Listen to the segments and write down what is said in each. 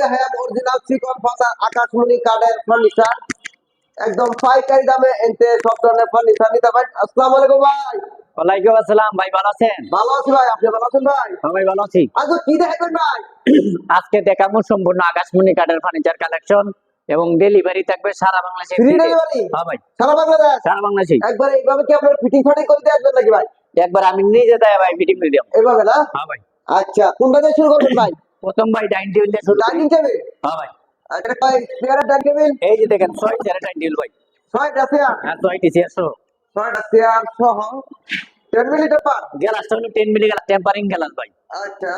দেখায় অরিজিনাল চিকন পাতা আকাশমণি কাঠের ফার্নিচার একদম পাইকারি দামে এনতে সব ধরনের ফার্নিচার নিতে পারেন। আসসালামু আলাইকুম ভাই। ওয়ালাইকুম আসসালাম ভাই ভালো আছেন? ভালো আছি ভাই আপনি ভালো আছেন ভাই? হ্যাঁ ভাই ভালো আছি। আজ কি দেখাবেন ভাই? আজকে দেখাবো সম্পূর্ণ আকাশমণি কাঠের ফার্নিচার কালেকশন এবং ডেলিভারি থাকবে সারা বাংলাদেশে ফ্রি ডেলিভারি হ্যাঁ ভাই। সারা বাংলাদেশ? সারা বাংলাদেশে। একবার এইভাবে কি আপনার ফিটিং ফাটিং করে দিয়ে আসবেন নাকি ভাই? একবার আমি নিজে দেয় ভাই মিটিং করে দেবো এইভাবে না? হ্যাঁ ভাই। আচ্ছা কোনটা দিয়ে শুরু করবেন ভাই? প্রথম ভাই ডাইনিং টেবিল দিয়ে শুরু ডাইনিং টেবিল হ্যাঁ ভাই। আচ্ছা ভাই চেয়ারের ডাইনিং টেবিল এই যে দেখেন ছয় চেয়ারের ডাইনিং টেবিল ভাই। ছয়টা চেয়ার হ্যাঁ ছয়টি চেয়ার সহ ছয়টা চেয়ার সহ টেন মিনিট পার গ্লাসটা হলো ten milli glass tempering glass ভাই। আচ্ছা।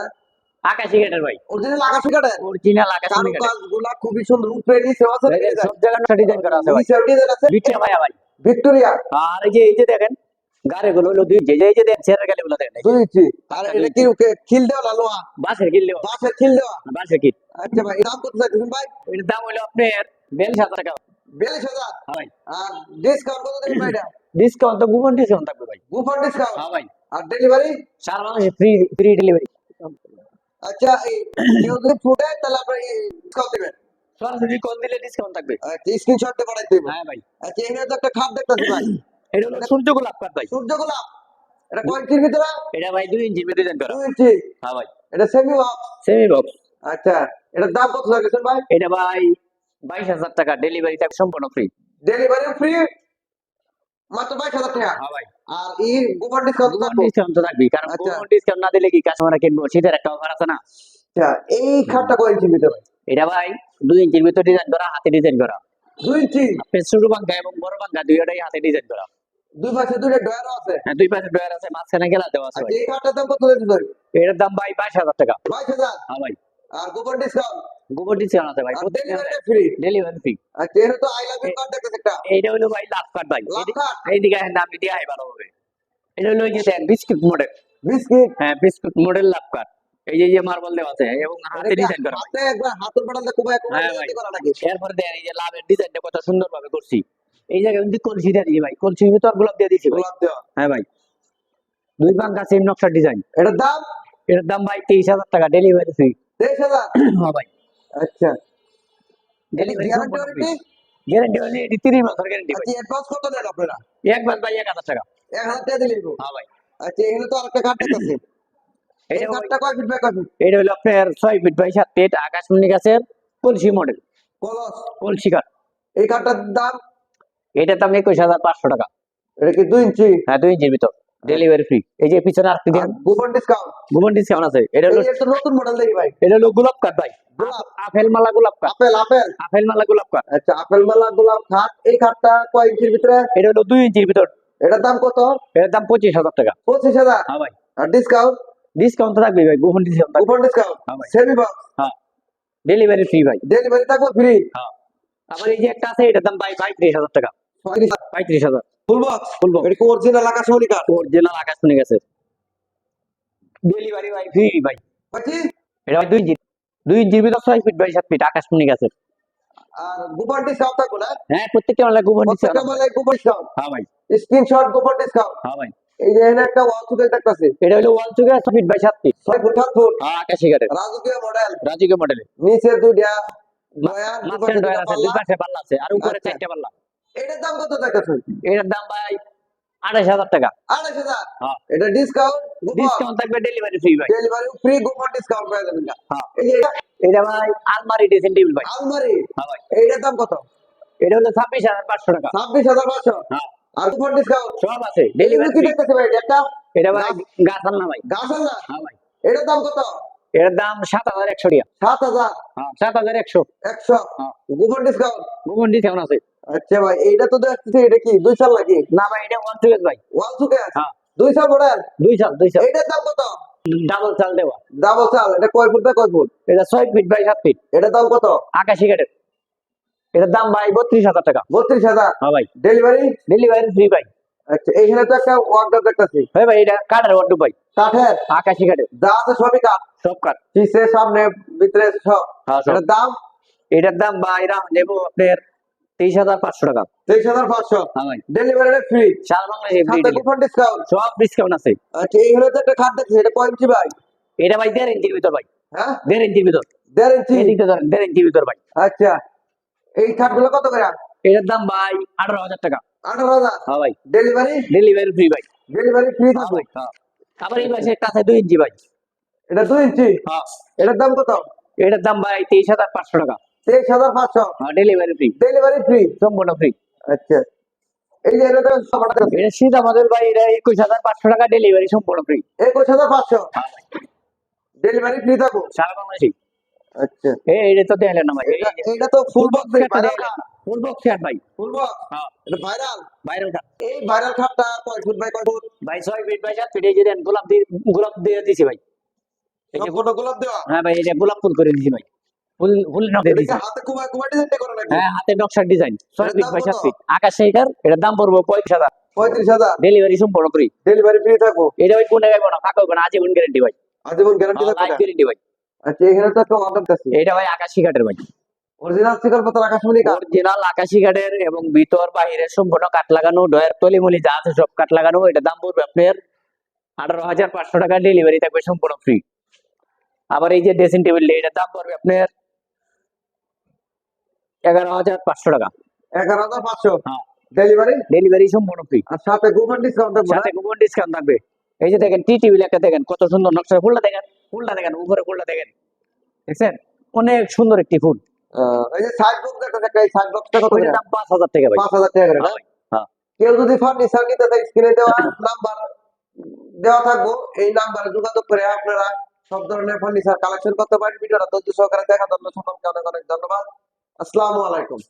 আকাশি কাঠের ভাই। অরিজিনাল আকাশি কাঠের? অরিজিনালগুলা খুবই সুন্দর উপরে নিচে আছে সব জায়গায় ডিজাইন করা আছে ভাই। নিচে ডিজাইন আছে? ভাই। ভিক্টোরিয়া। আর এই যে এই যে দেখেন গাড়ি গুলো হলো দুই যে এই যে দেখেন চেয়ারের গাড়ি গুলো দুই ইঞ্চি আর এটা কি খিল দেওয়া না লোহা? বাসের কিনলে বাসের খিল দেওয়া? বাসের কিট আচ্ছা ভাই দাম কত চাইছেন ভাই? এটার দাম হলো আপনার বিয়াল্লিশ হাজার টাকা। বিয়াল্লিশ হাজার? ভাই আর ডিসকাউন্ট কত দেবেন ভাই ডিসকাউন্ট তো ডিসকাউন্ট থাকবে ভাই। ডিসকাউন্ট হ্যাঁ ভাই। আর ডেলিভারি সারা বাংলাদেশে ফ্রি ফ্রি ডেলিভারি আচ্ছা এই কেউ যদি ফুটে তাহলে আপনি ডিসকাউন্ট দেবেন। সরাসরি দিলে ডিসকাউন্ট থাকবে। আচ্ছা স্ক্রিনশট দিয়ে পাঠাই দেবেন। হ্যাঁ ভাই। আচ্ছা এখানে তো একটা খাট দেখতেছি ভাই। এটা হলো সূর্য গোলাপ কাঠ ভাই? সূর্য গোলাপ। এটা কয় ইঞ্চির ভিতরে? এটা ভাই দুই ইঞ্চি মেয়ে ডিজাইন করা দুই ইঞ্চি? হ্যাঁ ভাই। এটা সেমি বক্স সেমি বক্স আচ্ছা এটার দাম কত লাগেছেন ভাই? এটা ভাই বাইশ হাজার টাকা। ডেলিভারি সম্পূর্ণ ফ্রি ডেলিভারি ফ্রি মাত্র বাইশ হাজার টাকা? হ্যাঁ ভাই। আর ই গোবর ডিসকাউন্ট ডিসকাউন্ট তো থাকবে কারণ আচ্ছা। ডিসকাউন্ট না দিলে কি কাস্টমার কিনবো? শীতের একটা অফার আছে না? আচ্ছা এই খাটটা কয় ইঞ্চির ভিতরে এটা ভাই দুই ইঞ্চির ভিতর ডিজাইন করা হাতে ডিজাইন করা। দুই ইঞ্চি? ছোট এবং বড় বাঙ্কা দুইটাই হাতে ডিজাইন করা। দুই পাশে দুইটা ডয়ারও আছে। হ্যাঁ দুই পাশে ড্রয়ার আছে মাঝখানে গেলা দেওয়া আছে এই খাটটার দাম কত লাগছে ভাই? এটার দাম ভাই বাইশ হাজার টাকা। বাইশ হাজার? হ্যাঁ ভাই। আর গোবর ডিসকাউন্ট গুগল ডিসকাউন্ট আছে ভাই। ডেলিভারি ফ্রি ডেলিভারি ফ্রি আচ্ছা এর তো আই লাভ ইউ কার্ড দেখতেছে একটা। এইটা হলো ভাই লাভ কার্ড ভাই? এইদিকে আসেন আপনি দিয়ে আয় ভালো হবে। এটা হলো যে দেখ বিস্কুট মডেল বিস্কিট? হ্যাঁ বিস্কুট মডেল লাভ কার্ড এই যে যে মার্বেল দেওয়া আছে এবং হাতে ডিজাইন করা। হাতে একবার হাতের বাটাতে খুব একবার হ্যাঁ। করা নাকি? এরপরে দেখেন এই যে লাভের ডিজাইনটা কত সুন্দর ভাবে করছি। এই জায়গায় কিন্তু কলসি দিয়ে দিয়েছি ভাই। কলসির ভিতর গোলাপ দিয়ে দিয়েছি গোলাপ দেওয়া হ্যাঁ ভাই। দুই পাঙ্কা সেম নকশার ডিজাইন এটার দাম? এটার দাম ভাই তেইশ হাজার টাকা ডেলিভারি ফ্রি তেইশ হাজার? হ্যাঁ ভাই। আচ্ছা। ডেলিভারি গ্যারান্টি গ্যারান্টি হলে এটি তিরিশ বছর গ্যারান্টি আচ্ছা অ্যাডভান্স কত নেন আপনারা? একবার ভাই এক হাজার টাকা। এক হাজার টাকা দিলেই তো। হ্যাঁ ভাই। আচ্ছা এখানে তো আরেকটা কার্ড দেখতেছি এই এটা ভাই- কার্ডটা কয় ফিট বাই কয় ফিট এটা হলো আপনার ছয় ফিট বাই সাত ফিট আকাশমণি গাছের কলসি মডেল কলস। কলসি কাঠ এই কার্ডটার দাম? এটার দাম একুশ হাজার পাঁচশো টাকা। এটা কি দুই ইঞ্চি? হ্যাঁ দুই ইঞ্চির ভিতর। ডেলিভারি ফ্রি এই যে পিছনে আর কি গোপন ডিসকাউন্ট গোপন ডিসকাউন্ট আছে। এটা হলো একটা নতুন মডেল দেখি ভাই। এটা হলো গোলাপ কাঠ ভাই। গোলাপ। আপেল মালা গোলাপ কাঠ। Apple apple. আপেল মালা গোলাপ কাঠ। আচ্ছা আপেল মালা গোলাপ খাট এই খাটটা কয় ইঞ্চির ভিতরে? এটা হলো দুই ইঞ্চির ভিতর। এটার দাম কত? এটার দাম পঁচিশ হাজার টাকা। পঁচিশ হাজার? হ্যাঁ ভাই। আর ডিসকাউন্ট ডিসকাউন্ট তো থাকবে ভাই গোপন ডিসকাউন্ট গোপন ডিসকাউন্ট হ্যাঁ ভাই। সেমি বক্স হ্যাঁ। ডেলিভারি ফ্রি ভাই। ডেলিভারি থাকবে ফ্রি হ্যাঁ। আবার এই যে একটা আছে এটার দাম ভাই পঁয়ত্রিশ হাজার টাকা। পঁয়ত্রিশ হাজার। ফুল বক্স ফুল বক্স এটা কি অরিজিনাল আকাশমণি কাঠ অরিজিনাল আকাশমণি গেছে ডেলিভারি ভাই ফ্রি ভাই। এটা দুই ইঞ্চি দুই ইঞ্চির ভিতর ছয় ফিট বাই সাত ফিট আকাশমণি গেছে আর গোপন ডিসকাউন্ট থাকবে না? হ্যাঁ প্রত্যেকটা মালা গোপন প্রত্যেকটা মালে গোপন ডিসকাউন্ট হ্যাঁ ভাই। স্ক্রিনশট গোপন ডিসকাউন্ট হ্যাঁ ভাই। এই যে এখানে একটা ওয়াল সুদের দেখতেছি। এটা হলো ওয়াল ছয় ফিট বাই সাত ফিট ছয় ফুট সাত ফুট হ্যাঁ আকাশি কাঠের। রাজকীয় মডেল রাজিকে মডেলের নিচে দুইটা। দুই পাশে পাল্লা আছে। আর উপরে আচ্ছা। চারটে পাল্লা। এটার দাম কত দেখতেছেন এটার দাম ভাই আড়াইশ হাজার টাকা। আড়াইশ হাজার? হ্যাঁ। এটা ডিসকাউন্ট ডিসকাউন্ট থাকবে ডেলিভারি ফ্রি ভাই। ডেলিভারি ফ্রি গোপন ডিসকাউন্ট পেয়ে যাবেন হ্যাঁ। এটা এটা ভাই আলমারি ড্রেসিং টেবিল ভাই। আলমারি? হ্যাঁ ভাই। এইটার দাম কত? এটা হলো ছাব্বিশ হাজার পাঁচশো টাকা। ছাব্বিশ হাজার পাঁচশো? হ্যাঁ। আর গোপন ডিসকাউন্ট সব আছে। ডেলিভারি কি দেখতেছে ভাই এটা? একটা এটা ভাই গাছ না ভাই। গাছ না হ্যাঁ ভাই। এটার দাম কত? এটার দাম সাত হাজার একশো টাকা সাত হাজার? হ্যাঁ সাত হাজার একশো। একশো? হ্যাঁ। ডিসকাউন্ট গুগল ডিসকাউন্ট আছে। আচ্ছা ভাই এইটা তো দেখতেছি এটা কি দুই সাল নাকি? না ভাই এটা ওয়ান চুকেস ভাই। ওয়াল সুকে হ্যাঁ। দুই সাল মডেল দুই সাল দুই সাল। এইটার দাম কত? ডাবল চাল দেওয়া। ডাবল চাল এটা কয় ফুট বাই কয় ফুট? এটা ছয় ফিট বাই সাত ফিট এটার দাম কত? আকাশি কাঠের। এটার দাম ভাই বত্রিশ হাজার টাকা। বত্রিশ হাজার? হ্যাঁ ভাই। ডেলিভারি ডেলিভারি ফ্রি ভাই। আচ্ছা এইখানে তো একটা ওয়ার্কডার দেখতেছি। হ্যাঁ ভাই এটা কাঠের ওয়ার্ড ভাই কাঠের? আকাশি কাঠের। যা আছে সবই কাঠ। সব কাঠ। পিছে সামনে ভিতরে সব। হ্যাঁ এটার দাম? এটার দাম ভাই রাম নেব আপনার তেইশ হাজার পাঁচশো টাকা। তেইশ হাজার পাঁচশো। হ্যাঁ ডেলিভারি ফ্রি সারা বাংলাদেশে ফ্রি কুপন ডিসকাউন্ট সব ডিসকাউন্ট আছে। আচ্ছা এইখানে তো একটা খাট দেখছি এটা কয় ইঞ্চি ভাই? এটা ভাই দেড় ইঞ্চির ভিতর ভাই। হ্যাঁ? দেড় ইঞ্চির ভিতর। দেড় ইঞ্চি? এদিকে ধরেন দেড় ইঞ্চি ভিতর ভাই। আচ্ছা এই খাটগুলো কত করে? এটার দাম ভাই আঠারো হাজার টাকা। আঠারো হাজার। হ্যাঁ ভাই। ডেলিভারি ডেলিভারি ফ্রি ভাই। ডেলিভারি ফ্রি হ্যাঁ থাকবে। হ্যাঁ। আবার এই পাশে একটা দুই ইঞ্চি ভাই। এটা দুই ইঞ্চি? হ্যাঁ। এটার দাম কত? এটার দাম ভাই তেইশ হাজার পাঁচশো টাকা। তেইশ হাজার পাঁচশো? হ্যাঁ ডেলিভারি ফ্রি ডেলিভারি ফ্রি সম্পূর্ণ ফ্রি আচ্ছা। এই যে এটা শীত আমাদের ভাই এটা একুশ হাজার পাঁচশো টাকা ডেলিভারি সম্পূর্ণ ফ্রি একুশ হাজার পাঁচশো? ডেলিভারি ফ্রি থাকব? সারা বাংলাদেশি আচ্ছা। এই এটা তো না ভাই। এটা তো full box full box share ভাই। ফুল বক্স হ্যাঁ। এটা ভাইরাল বাইরের খাট এই ভাইরাল খাটটা কয় ফুট বাই কয় ফুট? ভাই ছয় ফিট ভাই সাত ফিট এই যে দেন গোলাপ দিয়ে গোলাপ দিয়ে দিছি ভাই। এই যে ফটো গোলাপ দেওয়া? হ্যাঁ ভাই এটা গোলাপ ফুল করে দিছি ভাই। ফুল ফুল নক দিছি। হাতে ডিজাইন করে নাকি? হ্যাঁ হাতে নকশার ডিজাইন ছয় এটার ফিট দাম বাই সাত ফিট। আকাশ সেইটার এটার দাম পড়ব ডেলিভারি সম্পূর্ণ ফ্রি ডেলিভারি ফ্রি থাকব? এটা ভাই কোনে না? আজীবন গ্যারেন্টি ভাই। আজীবন গ্যারান্টি থাকবে গ্যারেন্টি ভাই। আচ্ছা এখানে তো একটা অর্ডার আছে এটা ভাই আকাশি কাঠের ভাই। অরিজিনাল আকাশমণি কাঠ। অরিজিনাল আকাশি কাঠের এবং ভিতর বাহিরে সম্পূর্ণ কাঠ লাগানো ডয়ের তলিমলি যা আছে সব কাঠ লাগানো এটা দাম পড়বে আপনার আঠারো হাজার পাঁচশো টাকা ডেলিভারি থাকবে সম্পূর্ণ ফ্রি আবার এই যে ড্রেসিং টেবিল এটার দাম পড়বে আপনার এগারো হাজার পাঁচশো টাকা। এগারো হাজার পাঁচশো? হ্যাঁ। ডেলিভারি ডেলিভারি সম্পূর্ণ ফ্রি আর সাথে কুপন ডিসকাউন্ট থাকবে সাথে কুপন ডিসকাউন্ট থাকবে। এই যে দেখেন টি টেবিল একটা দেখেন কত সুন্দর নকশা। ফুলটা দেখেন ফুলটা দেখেন উপরে ফুলটা দেখেন। দেখছেন? অনেক সুন্দর একটি ফুল। এই যে সাইড বক্স একটা একটা এই সাইড বক্সটা কত দাম টাকা ভাই। পাঁচ হাজার টাকা করে হ্যাঁ। কেউ যদি ফার্নিচার নিতে চায় স্ক্রিনে দেওয়া নাম্বার দেওয়া থাকব এই নাম্বারে যোগাযোগ করে আপনারা সব ধরনের ফার্নিচার কালেকশন করতে পারেন। ভিডিওটা তথ্য সহকারে দেখা জন্য সকলকে অনেক অনেক ধন্যবাদ। আসসালামু আলাইকুম।